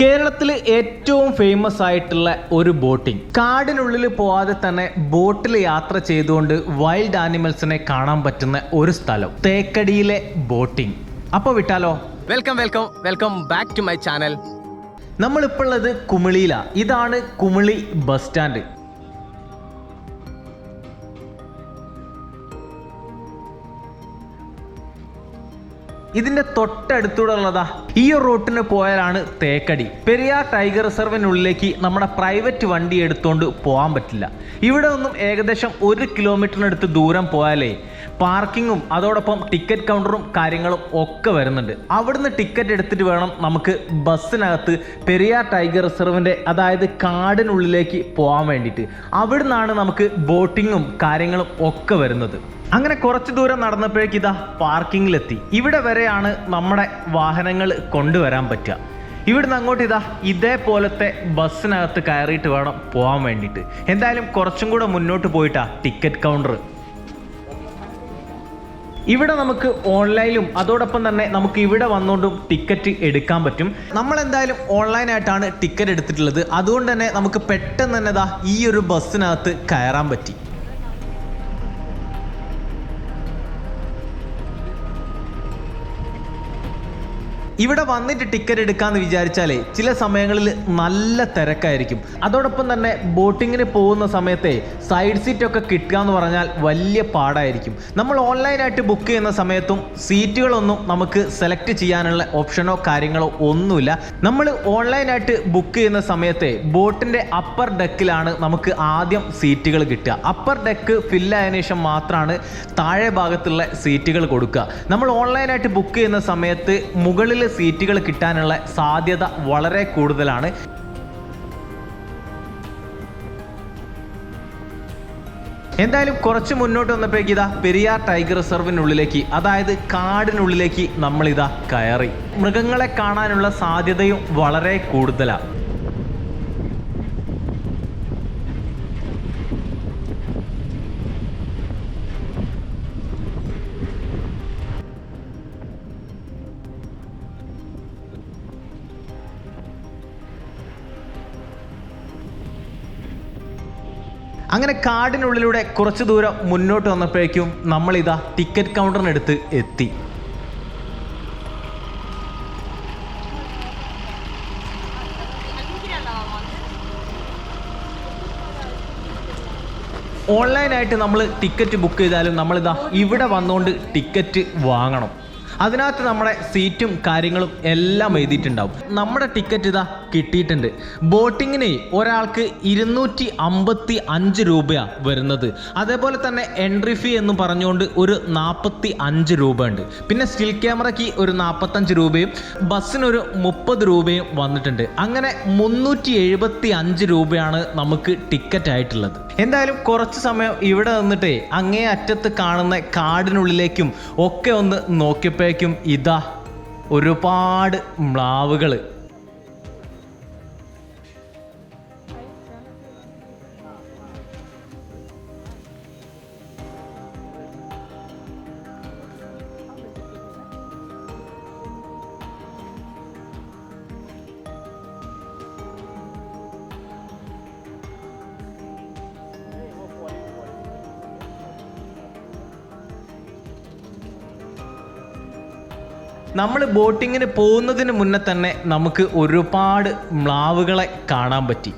കേരളത്തിൽ ഏറ്റവും ഫേമസ് ആയിട്ടുള്ള ഒരു ബോട്ടിംഗ്. കാടിനുള്ളിൽ പോവാതെ തന്നെ ബോട്ടിൽ യാത്ര ചെയ്തുകൊണ്ട് വൈൽഡ് ആനിമൽസിനെ കാണാൻ പറ്റുന്ന ഒരു സ്ഥലം. തേക്കടിയിലെ ബോട്ടിംഗ്. അപ്പോൾ വിട്ടാലോ? Welcome welcome welcome back to my channel നമ്മളിപ്പോൾ ഉള്ളത് കുമിളിയിലാണ് ഇതാണ് കുമിളി ബസ് സ്റ്റാൻഡ്. ഇതിന്റെ തൊട്ടടുത്തൂടെ ഉള്ളതാ ഈ ഒരു റൂട്ടിന് പോയാലാണ് തേക്കടി. പെരിയാർ ടൈഗർ റിസർവിനുള്ളിലേക്ക് നമ്മുടെ പ്രൈവറ്റ് വണ്ടി എടുത്തുകൊണ്ട് പോകാൻ പറ്റില്ല. ഇവിടെ ഒന്നും ഏകദേശം ഒരു കിലോമീറ്ററിനടുത്ത് ദൂരം പോയാലേ പാർക്കിങ്ങും അതോടൊപ്പം ടിക്കറ്റ് കൗണ്ടറും കാര്യങ്ങളും ഒക്കെ വരുന്നുണ്ട്. അവിടുന്ന് ടിക്കറ്റ് എടുത്തിട്ട് വേണം നമുക്ക് ബസ്സിനകത്ത് പെരിയാർ ടൈഗർ റിസർവിന്റെ അതായത് കാടിനുള്ളിലേക്ക് പോകാൻ വേണ്ടിയിട്ട്. അവിടുന്നാണ് നമുക്ക് ബോട്ടിങ്ങും കാര്യങ്ങളും ഒക്കെ വരുന്നത്. അങ്ങനെ കുറച്ച് ദൂരം നടന്നപ്പോഴേക്ക് ഇതാ പാർക്കിങ്ങിലെത്തി. ഇവിടെ വരെയാണ് നമ്മുടെ വാഹനങ്ങൾ കൊണ്ടുവരാൻ പറ്റുക. ഇവിടുന്ന് അങ്ങോട്ട് ഇതാ ഇതേപോലത്തെ ബസ്സിനകത്ത് കയറിയിട്ട് വേണം പോകാൻ വേണ്ടിയിട്ട്. എന്തായാലും കുറച്ചും കൂടെ മുന്നോട്ട് പോയിട്ടാ ടിക്കറ്റ് കൗണ്ടർ ഇവിടെ നമുക്ക് ഓൺലൈനിലും അതോടൊപ്പം തന്നെ നമുക്ക് ഇവിടെ വന്നുകൊണ്ടും ടിക്കറ്റ് എടുക്കാൻ പറ്റും. നമ്മൾ എന്തായാലും ഓൺലൈനായിട്ടാണ് ടിക്കറ്റ് എടുത്തിട്ടുള്ളത്. അതുകൊണ്ട് തന്നെ നമുക്ക് പെട്ടെന്ന് തന്നെ ദാ ഈ ഒരു ബസ്സിനകത്ത് കയറാൻ പറ്റി. ഇവിടെ വന്നിട്ട് ടിക്കറ്റ് എടുക്കാന്ന് വിചാരിച്ചാലേ ചില സമയങ്ങളിൽ നല്ല തിരക്കായിരിക്കും. അതോടൊപ്പം തന്നെ ബോട്ടിങ്ങിന് പോകുന്ന സമയത്തെ സൈഡ് സീറ്റ് ഒക്കെ കിട്ടുക എന്ന് പറഞ്ഞാൽ വലിയ പാടായിരിക്കും. നമ്മൾ ഓൺലൈനായിട്ട് ബുക്ക് ചെയ്യുന്ന സമയത്തും സീറ്റുകളൊന്നും നമുക്ക് സെലക്ട് ചെയ്യാനുള്ള ഓപ്ഷനോ കാര്യങ്ങളോ ഒന്നുമില്ല. നമ്മൾ ഓൺലൈനായിട്ട് ബുക്ക് ചെയ്യുന്ന സമയത്തെ ബോട്ടിന്റെ അപ്പർ ഡെക്കിലാണ് നമുക്ക് ആദ്യം സീറ്റുകൾ കിട്ടുക. അപ്പർ ഡെക്ക് ഫില്ലായതിനു ശേഷം മാത്രമാണ് താഴെ ഭാഗത്തുള്ള സീറ്റുകൾ കൊടുക്കുക. നമ്മൾ ഓൺലൈനായിട്ട് ബുക്ക് ചെയ്യുന്ന സമയത്ത് മുകളിൽ സീറ്റുകൾ കിട്ടാനുള്ള സാധ്യത വളരെ കൂടുതലാണ്. എന്തായാലും കുറച്ച് മുന്നോട്ട് വന്നപ്പോഴേക്ക് ഇതാ പെരിയാർ ടൈഗർ റിസർവിനുള്ളിലേക്ക് അതായത് കാടിനുള്ളിലേക്ക് നമ്മളിതാ കയറി. മൃഗങ്ങളെ കാണാനുള്ള സാധ്യതയും വളരെ കൂടുതലാണ് അങ്ങനെ കാടിനുള്ളിലൂടെ കുറച്ച് ദൂരം മുന്നോട്ട് വന്നപ്പോഴേക്കും നമ്മളിതാ ടിക്കറ്റ് കൗണ്ടറിനടുത്ത് എത്തി. ഓൺലൈനായിട്ട് നമ്മൾ ടിക്കറ്റ് ബുക്ക് ചെയ്താലും നമ്മളിതാ ഇവിടെ വന്നുകൊണ്ട് ടിക്കറ്റ് വാങ്ങണം. അതിനകത്ത് നമ്മുടെ സീറ്റും കാര്യങ്ങളും എല്ലാം എഴുതിയിട്ടുണ്ടാവും. നമ്മുടെ ടിക്കറ്റ് ഇതാ കിട്ടിയിട്ടുണ്ട്. ബോട്ടിങ്ങിന് ഒരാൾക്ക് ഇരുന്നൂറ്റി അമ്പത്തി അഞ്ച് രൂപയാണ് വരുന്നത്. അതേപോലെ തന്നെ എൻട്രി ഫീ എന്ന് പറഞ്ഞുകൊണ്ട് ഒരു നാൽപ്പത്തി അഞ്ച് രൂപ ഉണ്ട് പിന്നെ സ്റ്റിൽ ക്യാമറയ്ക്ക് ഒരു നാൽപ്പത്തഞ്ച് രൂപയും ബസ്സിനൊരു മുപ്പത് രൂപയും വന്നിട്ടുണ്ട്. അങ്ങനെ മുന്നൂറ്റി എഴുപത്തി അഞ്ച് രൂപയാണ് നമുക്ക് ടിക്കറ്റ് ആയിട്ടുള്ളത്. എന്തായാലും കുറച്ച് സമയം ഇവിടെ നിന്നിട്ടേ അങ്ങേ അറ്റത്ത് കാണുന്ന കാടിനുള്ളിലേക്കും ഒക്കെ ഒന്ന് നോക്കിയപ്പോഴേക്കും ഇതാ ഒരുപാട് മ്ലാവുകൾ നമ്മൾ ബോട്ടിങ്ങിന് പോകുന്നതിന് മുന്നേ തന്നെ നമുക്ക് ഒരുപാട് മ്ലാവുകളെ കാണാൻ പറ്റി.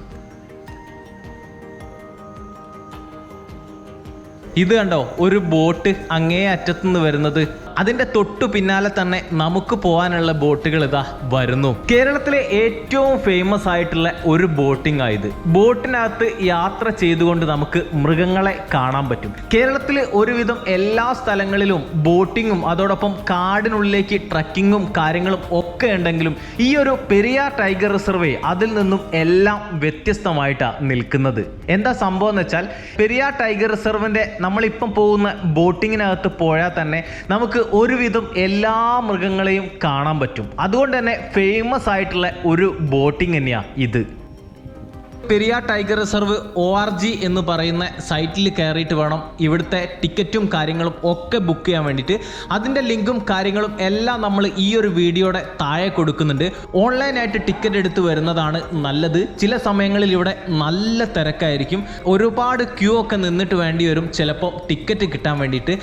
ഇത് കണ്ടോ? ഒരു ബോട്ട് അങ്ങേ അറ്റത്തുനിന്ന് വരുന്നത് അതിന്റെ തൊട്ടു പിന്നാലെ തന്നെ നമുക്ക് പോകാനുള്ള ബോട്ടുകൾ ഇതാ വരുന്നു. കേരളത്തിലെ ഏറ്റവും ഫേമസ് ആയിട്ടുള്ള ഒരു ബോട്ടിംഗ് ആയത് ബോട്ടിനകത്ത് യാത്ര ചെയ്തുകൊണ്ട് നമുക്ക് മൃഗങ്ങളെ കാണാൻ പറ്റും. കേരളത്തിലെ ഒരുവിധം എല്ലാ സ്ഥലങ്ങളിലും ബോട്ടിങ്ങും അതോടൊപ്പം കാടിനുള്ളിലേക്ക് ട്രക്കിങ്ങും കാര്യങ്ങളും ഒക്കെ ഉണ്ടെങ്കിലും ഈ ഒരു പെരിയാർ ടൈഗർ റിസർവേ അതിൽ നിന്നും എല്ലാം വ്യത്യസ്തമായിട്ടാണ് നിൽക്കുന്നത്. എന്താ സംഭവം എന്ന് വെച്ചാൽ പെരിയാർ ടൈഗർ റിസർവിന്റെ നമ്മളിപ്പം പോകുന്ന ബോട്ടിങ്ങിനകത്ത് പോയാൽ തന്നെ നമുക്ക് ഒരുവിധം എല്ലാ മൃഗങ്ങളെയും കാണാൻ പറ്റും. അതുകൊണ്ട് തന്നെ ഫേമസ് ആയിട്ടുള്ള ഒരു ബോട്ടിംഗ് തന്നെയാണ് ഇത്. Periyar tiger reserve O R G എന്ന് പറയുന്ന സൈറ്റിൽ കയറിയിട്ട് വേണം ഇവിടുത്തെ ടിക്കറ്റും കാര്യങ്ങളും ഒക്കെ ബുക്ക് ചെയ്യാൻ വേണ്ടിയിട്ട്. അതിന്റെ ലിങ്കും കാര്യങ്ങളും എല്ലാം നമ്മൾ ഈ ഒരു വീഡിയോയുടെ താഴെ കൊടുക്കുന്നുണ്ട്. ഓൺലൈനായിട്ട് ടിക്കറ്റ് എടുത്ത് വരുന്നതാണ് നല്ലത്. ചില സമയങ്ങളിൽ ഇവിടെ നല്ല തിരക്കായിരിക്കും. ഒരുപാട് ക്യൂ ഒക്കെ നിന്നിട്ട് വേണ്ടി വരും. ചിലപ്പോൾ ടിക്കറ്റ് കിട്ടാൻ വേണ്ടിയിട്ട്.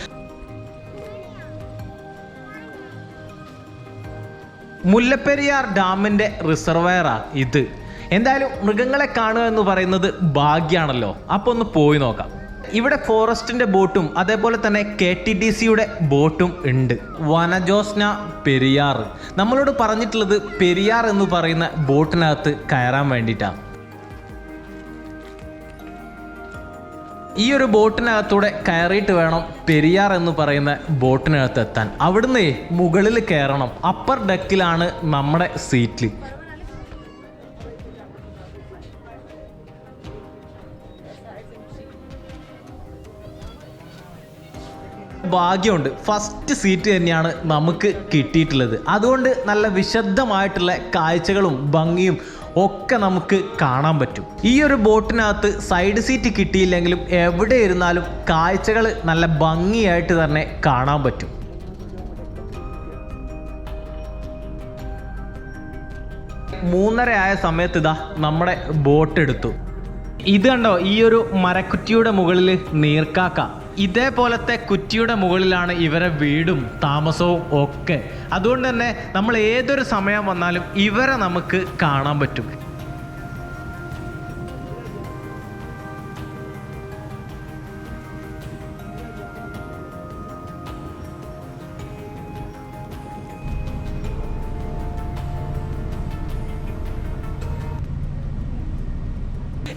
മുല്ലപ്പെരിയാർ ഡാമിന്റെ റിസർവയറാണ് ഇത്. എന്തായാലും മൃഗങ്ങളെ കാണുക എന്ന് പറയുന്നത് ഭാഗ്യാണല്ലോ. അപ്പോൾ ഒന്ന് പോയി നോക്കാം. ഇവിടെ ഫോറസ്റ്റിന്റെ ബോട്ടും അതേപോലെ തന്നെ കെ ടി ഡി സിയുടെ ബോട്ടും ഉണ്ട്. വനജോസ്ന പെരിയാർ. നമ്മളോട് പറഞ്ഞിട്ടുള്ളത് പെരിയാർ എന്ന് പറയുന്ന ബോട്ടിനകത്ത് കയറാൻ വേണ്ടിയിട്ടാണ്. ഈ ഒരു ബോട്ടിനകത്തൂടെ കയറിയിട്ട് വേണം പെരിയാർ എന്ന് പറയുന്ന ബോട്ടിനകത്ത് എത്താൻ. അവിടുന്ന് മുകളിൽ കയറണം. അപ്പർ ഡെക്കിലാണ് നമ്മുടെ സീറ്റിൽ. ഭാഗ്യമുണ്ട്. ഫസ്റ്റ് സീറ്റ് തന്നെയാണ് നമുക്ക് കിട്ടിയിട്ടുള്ളത്. അതുകൊണ്ട് നല്ല വിശദമായിട്ടുള്ള കാഴ്ചകളും ഭംഗിയും ഒക്കെ നമുക്ക് കാണാൻ പറ്റും. ഈ ഒരു ബോട്ടിനകത്ത് സൈഡ് സീറ്റ് കിട്ടിയില്ലെങ്കിലും എവിടെ ഇരുന്നാലും കാഴ്ചകൾ നല്ല ഭംഗിയായിട്ട് തന്നെ കാണാൻ പറ്റും. മൂന്നര ആയ സമയത്ത് ഇതാ നമ്മുടെ ബോട്ട് എടുത്തു. ഇത് കണ്ടോ ഈ ഒരു മരക്കുറ്റിയുടെ മുകളിൽ നീർക്കാക്ക. ഇതേപോലത്തെ കുറ്റിയുടെ മുകളിലാണ് ഇവരെ വീടും താമസവും ഒക്കെ. അതുകൊണ്ട് തന്നെ നമ്മൾ ഏതൊരു സമയം വന്നാലും ഇവരെ നമുക്ക് കാണാൻ പറ്റും.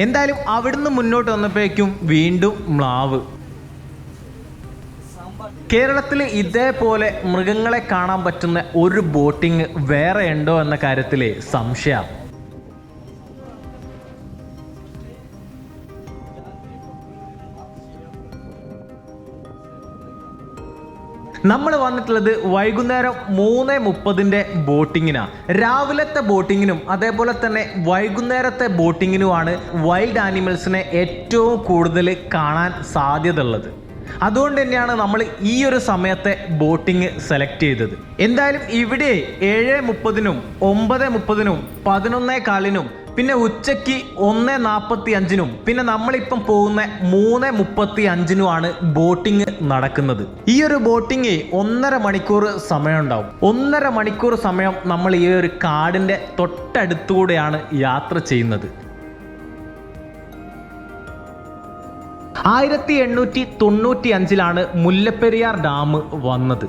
എന്തായാലും അവിടുന്ന് മുന്നോട്ട് വന്നപ്പോഴേക്കും വീണ്ടും മ്ലാവ്. കേരളത്തിൽ ഇതേപോലെ മൃഗങ്ങളെ കാണാൻ പറ്റുന്ന ഒരു ബോട്ടിംഗ് വേറെ ഉണ്ടോ എന്ന കാര്യത്തിൽ സംശയം. നമ്മൾ വന്നിട്ടുള്ളത് വൈകുന്നേരം മൂന്ന് മുപ്പതിന്റെ ബോട്ടിങ്ങിനാണ് രാവിലത്തെ ബോട്ടിങ്ങിനും അതേപോലെ തന്നെ വൈകുന്നേരത്തെ ബോട്ടിങ്ങിനുമാണ് വൈൽഡ് ആനിമൽസിനെ ഏറ്റവും കൂടുതൽ കാണാൻ സാധ്യത ഉള്ളത് അതുകൊണ്ട് തന്നെയാണ് നമ്മൾ ഈ ഒരു സമയത്തെ ബോട്ടിങ് സെലക്ട് ചെയ്തത്. എന്തായാലും ഇവിടെ ഏഴ് മുപ്പതിനും ഒമ്പത് മുപ്പതിനും പതിനൊന്നേ കാലിനും പിന്നെ ഉച്ചയ്ക്ക് ഒന്ന് നാൽപ്പത്തി അഞ്ചിനും പിന്നെ നമ്മളിപ്പം പോകുന്ന മൂന്ന് മുപ്പത്തി അഞ്ചിനുമാണ് ബോട്ടിംഗ് നടക്കുന്നത്. ഈ ഒരു ബോട്ടിങ് ഒന്നര മണിക്കൂർ സമയം ഉണ്ടാവും ഒന്നര മണിക്കൂർ സമയം നമ്മൾ ഈ ഒരു കാടിന്റെ തൊട്ടടുത്തുകൂടെയാണ് യാത്ര ചെയ്യുന്നത്. ആയിരത്തി എണ്ണൂറ്റി തൊണ്ണൂറ്റി അഞ്ചിലാണ് മുല്ലപ്പെരിയാർ ഡാം വന്നത്.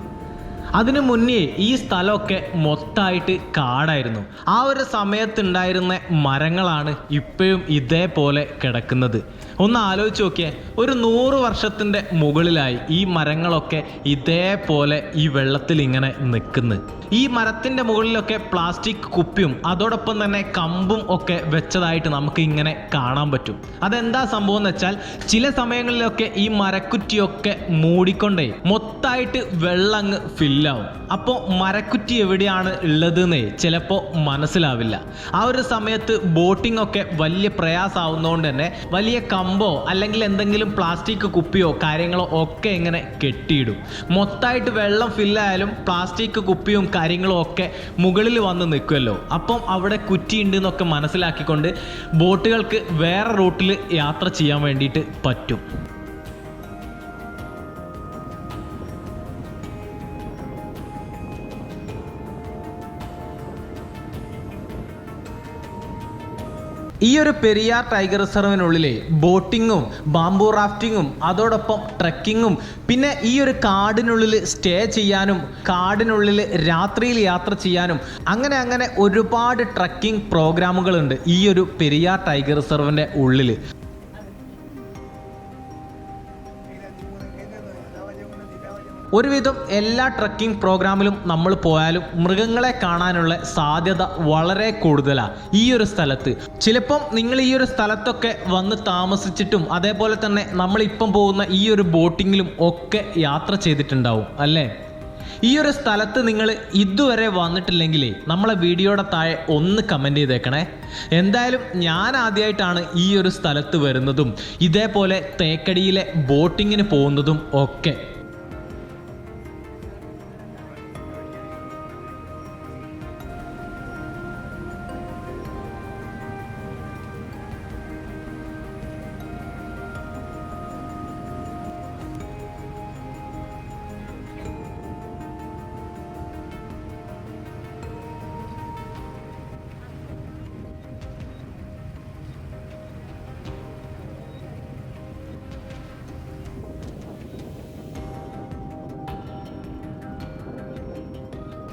അതിനു മുന്നേ ഈ സ്ഥലമൊക്കെ മൊത്തമായിട്ട് കാടായിരുന്നു. ആ ഒരു സമയത്തുണ്ടായിരുന്ന മരങ്ങളാണ് ഇപ്പോഴും ഇതേപോലെ കിടക്കുന്നത്. ഒന്ന് ആലോചിച്ച് നോക്കിയേ ഒരു നൂറ് വർഷത്തിന്റെ മുകളിലായി ഈ മരങ്ങളൊക്കെ ഇതേപോലെ ഈ വെള്ളത്തിൽ ഇങ്ങനെ നിൽക്കുന്നു. ഈ മരത്തിന്റെ മുകളിലൊക്കെ പ്ലാസ്റ്റിക് കുപ്പിയും അതോടൊപ്പം തന്നെ കമ്പും ഒക്കെ വെച്ചതായിട്ട് നമുക്ക് ഇങ്ങനെ കാണാൻ പറ്റും. അതെന്താ സംഭവം എന്ന് വെച്ചാൽ ചില സമയങ്ങളിലൊക്കെ ഈ മരക്കുറ്റിയൊക്കെ മൂടിക്കൊണ്ടേ മൊത്തമായിട്ട് വെള്ളം അങ്ങ് ഫില്ലാവും അപ്പോൾ മരക്കുറ്റി എവിടെയാണ് ഉള്ളതെന്നേ ചിലപ്പോൾ മനസ്സിലാവില്ല. ആ ഒരു സമയത്ത് ബോട്ടിംഗ് ഒക്കെ വലിയ പ്രയാസമാവുന്നതുകൊണ്ട് തന്നെ വലിയ കമ്പോ അല്ലെങ്കിൽ എന്തെങ്കിലും പ്ലാസ്റ്റിക് കുപ്പിയോ കാര്യങ്ങളോ ഒക്കെ ഇങ്ങനെ കെട്ടിയിടും. മൊത്തമായിട്ട് വെള്ളം ഫില്ലായാലും പ്ലാസ്റ്റിക് കുപ്പിയും കാര്യങ്ങളും ഒക്കെ മുകളിൽ വന്ന് നിൽക്കുമല്ലോ അപ്പം അവിടെ കുറ്റിയുണ്ട് എന്നൊക്കെ മനസ്സിലാക്കിക്കൊണ്ട് ബോട്ടുകൾക്ക് വേറെ റൂട്ടിൽ യാത്ര ചെയ്യാൻ വേണ്ടിയിട്ട് പറ്റും. ഈ ഒരു പെരിയാർ ടൈഗർ റിസർവിനുള്ളിലെ ബോട്ടിങ്ങും ബാംബൂ റാഫ്റ്റിങ്ങും അതോടൊപ്പം ട്രക്കിങ്ങും പിന്നെ ഈ ഒരു കാടിനുള്ളിൽ സ്റ്റേ ചെയ്യാനും കാടിനുള്ളിൽ രാത്രിയിൽ യാത്ര ചെയ്യാനും അങ്ങനെ അങ്ങനെ ഒരുപാട് ട്രക്കിംഗ് പ്രോഗ്രാമുകളുണ്ട് ഈ ഒരു പെരിയാർ ടൈഗർ റിസർവിന്റെ ഉള്ളിൽ. ഒരുവിധം എല്ലാ ട്രക്കിംഗ് പ്രോഗ്രാമിലും നമ്മൾ പോയാലും മൃഗങ്ങളെ കാണാനുള്ള സാധ്യത വളരെ കൂടുതലാണ് ഈ ഒരു സ്ഥലത്ത്. ചിലപ്പം നിങ്ങൾ ഈ ഒരു സ്ഥലത്തൊക്കെ വന്ന് താമസിച്ചിട്ടും അതേപോലെ തന്നെ നമ്മളിപ്പം പോകുന്ന ഈ ഒരു ബോട്ടിങ്ങിലും ഒക്കെ യാത്ര ചെയ്തിട്ടുണ്ടാവും അല്ലേ? ഈ ഒരു സ്ഥലത്ത് നിങ്ങൾ ഇതുവരെ വന്നിട്ടില്ലെങ്കിൽ നമ്മളെ വീഡിയോയുടെ താഴെ ഒന്ന് കമന്റ് ചെയ്തേക്കണേ. എന്തായാലും ഞാൻ ആദ്യമായിട്ടാണ് ഈ ഒരു സ്ഥലത്ത് വരുന്നതും ഇതേപോലെ തേക്കടിയിലെ ബോട്ടിങ്ങിന് പോകുന്നതും ഒക്കെ.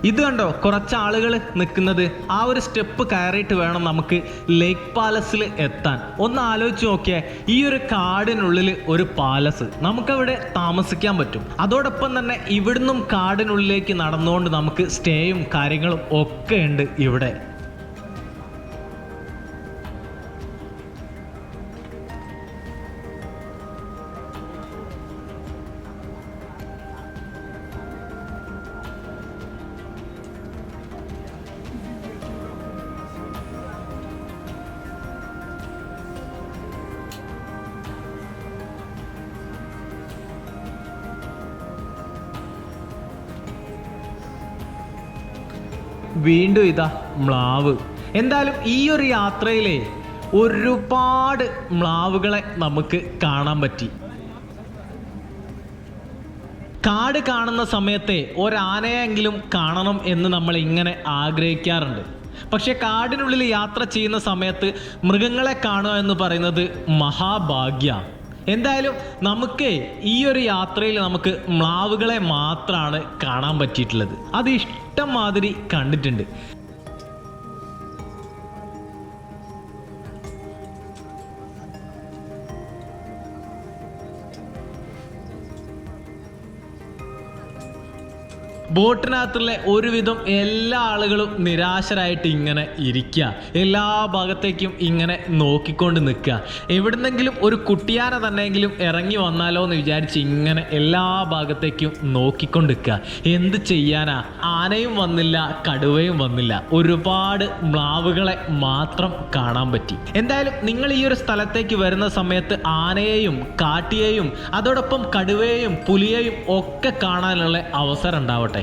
ഇത് കണ്ടോ? കുറച്ച് ആളുകൾ നിൽക്കുന്നത് ആ ഒരു സ്റ്റെപ്പ് കയറിയിട്ട് വേണം നമുക്ക് ലേക്ക് പാലസിൽ എത്താൻ. ഒന്ന് ആലോചിച്ച് നോക്കിയാൽ ഈ ഒരു കാടിനുള്ളിൽ ഒരു പാലസ് നമുക്കവിടെ താമസിക്കാൻ പറ്റും. അതോടൊപ്പം തന്നെ ഇവിടുന്നും കാടിനുള്ളിലേക്ക് നടന്നുകൊണ്ട് നമുക്ക് സ്റ്റേയും കാര്യങ്ങളും ഒക്കെ ഉണ്ട് ഇവിടെ. വീണ്ടും ഇതാ മ്ലാവ്. എന്തായാലും ഈ ഒരു യാത്രയിലെ ഒരുപാട് മ്ലാവുകളെ നമുക്ക് കാണാൻ പറ്റി. കാട് കാണുന്ന സമയത്തെ ഒരാനയെങ്കിലും കാണണം എന്ന് നമ്മൾ ഇങ്ങനെ ആഗ്രഹിക്കാറുണ്ട്. പക്ഷെ കാടിനുള്ളിൽ യാത്ര ചെയ്യുന്ന സമയത്ത് മൃഗങ്ങളെ കാണുക എന്ന് പറയുന്നത് മഹാഭാഗ്യ. എന്തായാലും നമുക്ക് ഈ ഒരു യാത്രയിൽ നമുക്ക് മ്ലാവുകളെ മാത്രമാണ് കാണാൻ പറ്റിയിട്ടുള്ളത്. അത് ഇഷ്ടം മാതിരി കണ്ടിട്ടുണ്ട്. ബോട്ടിനകത്തുള്ള ഒരുവിധം എല്ലാ ആളുകളും നിരാശരായിട്ട് ഇങ്ങനെ ഇരിക്കുക. എല്ലാ ഭാഗത്തേക്കും ഇങ്ങനെ നോക്കിക്കൊണ്ട് നിൽക്കുക. എവിടുന്നെങ്കിലും ഒരു കുട്ടിയാന തന്നെയെങ്കിലും ഇറങ്ങി വന്നാലോ എന്ന് വിചാരിച്ച് ഇങ്ങനെ എല്ലാ ഭാഗത്തേക്കും നോക്കിക്കൊണ്ട് നിൽക്കുക. എന്ത് ചെയ്യാനാ? ആനയും വന്നില്ല കടുവയും വന്നില്ല. ഒരുപാട് മ്ലാവുകളെ മാത്രം കാണാൻ പറ്റി. എന്തായാലും നിങ്ങൾ ഈ ഒരു സ്ഥലത്തേക്ക് വരുന്ന സമയത്ത് ആനയെയും കാട്ടിയെയും അതോടൊപ്പം കടുവയെയും പുലിയെയും ഒക്കെ കാണാനുള്ള അവസരം ഉണ്ടാവട്ടെ.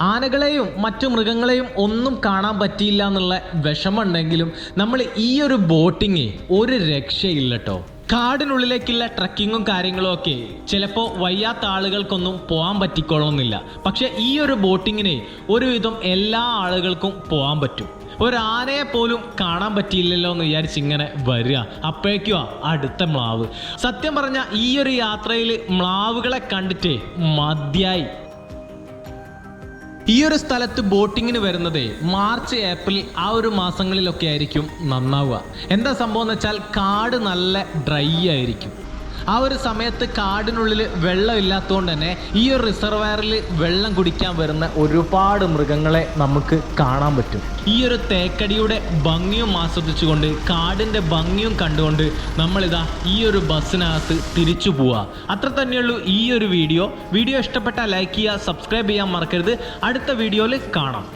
ആനകളെയും മറ്റു മൃഗങ്ങളെയും ഒന്നും കാണാൻ പറ്റിയില്ല എന്നുള്ള വിഷമമുണ്ടെങ്കിലും നമ്മൾ ഈ ഒരു ബോട്ടിങ് ഒരു രക്ഷയില്ല കേട്ടോ കാടിനുള്ളിലേക്കുള്ള ട്രക്കിങ്ങും കാര്യങ്ങളും ഒക്കെ ചിലപ്പോൾ വയ്യാത്ത ആളുകൾക്കൊന്നും പോകാൻ പറ്റിക്കൊള്ളണമെന്നില്ല പക്ഷെ ഈ ഒരു ബോട്ടിങ്ങിന് ഒരുവിധം എല്ലാ ആളുകൾക്കും പോകാൻ പറ്റും. ഒരാനയെ പോലും കാണാൻ പറ്റിയില്ലല്ലോ എന്ന് വിചാരിച്ച് ഇങ്ങനെ വരിക. അപ്പോഴേക്കുവാ അടുത്ത മ്ലാവ്. സത്യം പറഞ്ഞ ഈ ഒരു യാത്രയിൽ മ്ലാവുകളെ കണ്ടിട്ട് മതിയായി. ഈ ഒരു സ്ഥലത്ത് ബോട്ടിങ്ങിന് വരുന്നത് മാർച്ച് ഏപ്രിൽ ആ ഒരു മാസങ്ങളിലൊക്കെ ആയിരിക്കും നന്നാവുക. എന്താ സംഭവം എന്ന് വെച്ചാൽ കാട് നല്ല ഡ്രൈ ആയിരിക്കും. ആ ഒരു സമയത്ത് കാടിനുള്ളിൽ വെള്ളം ഇല്ലാത്തതുകൊണ്ട് തന്നെ ഈ ഒരു റിസർവയറിൽ വെള്ളം കുടിക്കാൻ വരുന്ന ഒരുപാട് മൃഗങ്ങളെ നമുക്ക് കാണാൻ പറ്റും. ഈ ഒരു തേക്കടിയുടെ ഭംഗിയും ആസ്വദിച്ചുകൊണ്ട് കാടിന്റെ ഭംഗിയും കണ്ടുകൊണ്ട് നമ്മളിതാ ഈ ഒരു ബസ്സിനകത്ത് തിരിച്ചു പോവുക അത്ര തന്നെയുള്ളൂ ഈ ഒരു വീഡിയോ. വീഡിയോ ഇഷ്ടപ്പെട്ടാൽ ലൈക്ക് ചെയ്യുക സബ്സ്ക്രൈബ് ചെയ്യാൻ മറക്കരുത്. അടുത്ത വീഡിയോയിൽ കാണാം.